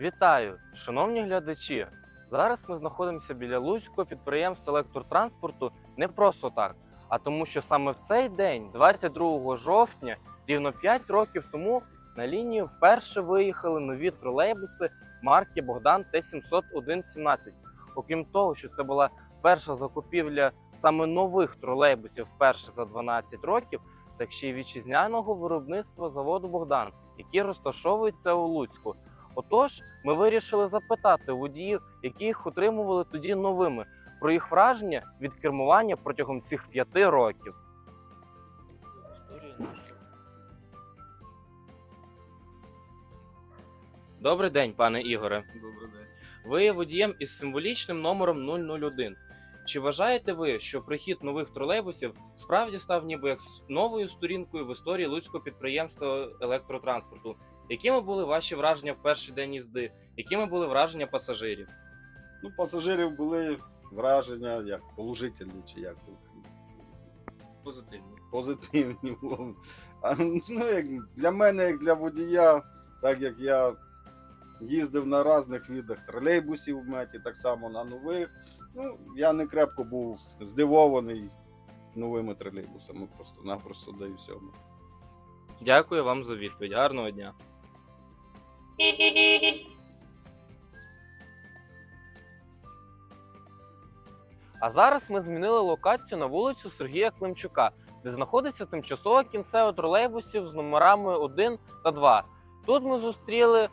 Вітаю, шановні глядачі! Зараз ми знаходимося біля Луцького підприємства електротранспорту не просто так, а тому, що саме в цей день, 22 жовтня, рівно 5 років тому, на лінію вперше виїхали нові тролейбуси марки Богдан Т-701-17. Окрім того, що це була перша закупівля саме нових тролейбусів вперше за 12 років, так ще й вітчизняного виробництва заводу Богдан, який розташовується у Луцьку. Отож, ми вирішили запитати водіїв, які їх отримували тоді новими, про їх враження від кермування протягом цих п'яти років. Добрий день, пане Ігоре. Добрий день. Ви є водієм із символічним номером 001. Чи вважаєте ви, що прихід нових тролейбусів справді став ніби як новою сторінкою в історії Луцького підприємства електротранспорту? Якими були ваші враження в перший день їзди? Якими були враження пасажирів? Ну, пасажирів були враження як положительні, чи як по-українськи. Позитивні. позитивні. А, ну, як для мене, як для водія, так як я їздив на різних видах тролейбусів в меті, так само на нових. Ну, я не крепко був здивований новими тролейбусами, просто-напросто да і всьому. Дякую вам за відповідь. Гарного дня. А зараз ми змінили локацію на вулицю Сергія Климчука, де знаходиться тимчасова кінцева тролейбусів з номерами 1 та 2. Тут ми зустріли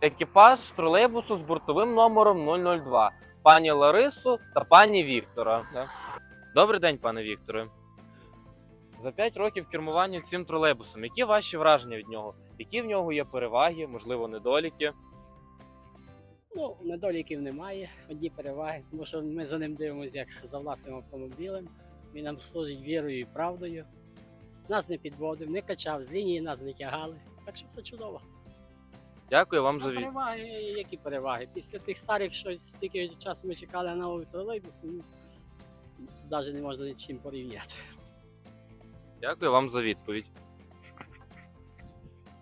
екіпаж тролейбусу з бортовим номером 002, пані Ларису та пані Віктора. Добрий день, пане Вікторе. За 5 років кермування цим тролейбусом, які ваші враження від нього? Які в нього є переваги, можливо, недоліки? Ну, недоліків немає, одні переваги, тому що ми за ним дивимося як за власним автомобілем. Він нам служить вірою і правдою. Нас не підводив, не качав, з лінії нас не тягали. Так що все чудово. Дякую вам за відповідь. переваги, які переваги? Після тих старих, що стільки часу ми чекали на новий тролейбус, ну, навіть не можна ні з чим порівняти. Дякую вам за відповідь.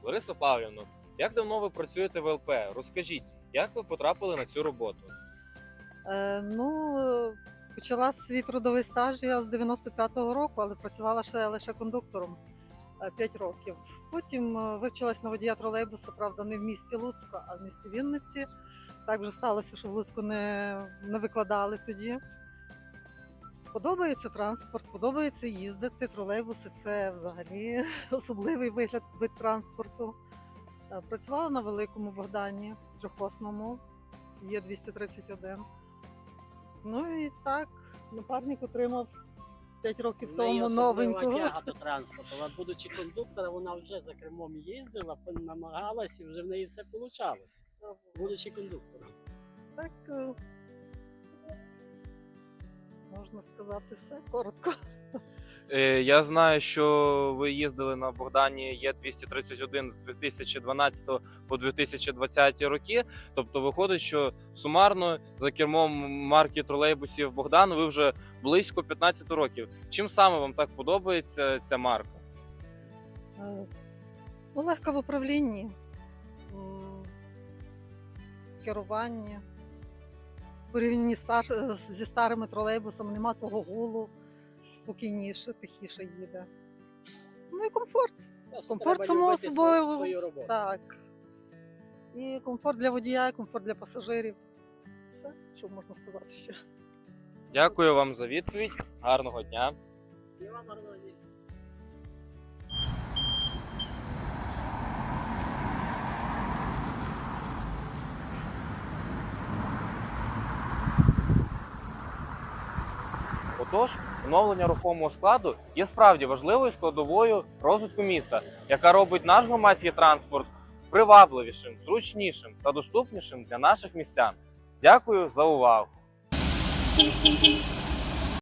Лариса Павлівна, як давно ви працюєте в ЛП? Розкажіть, як ви потрапили на цю роботу? Е, ну, е, почала свій трудовий стаж я з 95-го року, але працювала ще лише кондуктором 5 років. Потім е, вивчилась на водія тролейбуса, правда, не в місті Луцьку, а в місті Вінниці. Так вже сталося, що в Луцьку не, не викладали тоді. Подобається транспорт, подобається їздити. Тролейбуси це взагалі особливий вигляд вид транспорту. Е, Працювала на великому Богдані, трьохосному, є 231. Ну і так, напарник отримав 5 років тому особлива новенького. тяга до транспорту. Але будучи кондуктором, вона вже за кермом їздила, намагалась і вже в неї все вийшло. Будучи кондуктором. Так, е, можна сказати все коротко. Е, я знаю, що ви їздили на Богдані Є231 з 2012 по 2020 роки. Тобто виходить, що сумарно за кермом марки тролейбусів Богдан ви вже близько 15 років. Чим саме вам так подобається ця марка? Е, Ну, легко в управлінні, керуванні. Порівнянні стар- зі старими тролейбусами нема того гулу, спокійніше, тихіше їде. Ну і комфорт. Просто Комфорт треба само собою. Так. І комфорт для водія, і комфорт для пасажирів. Все, що можна сказати ще. Дякую вам за відповідь. Гарного дня. І вам гарного дня. Отож, оновлення рухомого складу є справді важливою складовою розвитку міста, яка робить наш громадський транспорт привабливішим, зручнішим та доступнішим для наших містян. Дякую за увагу.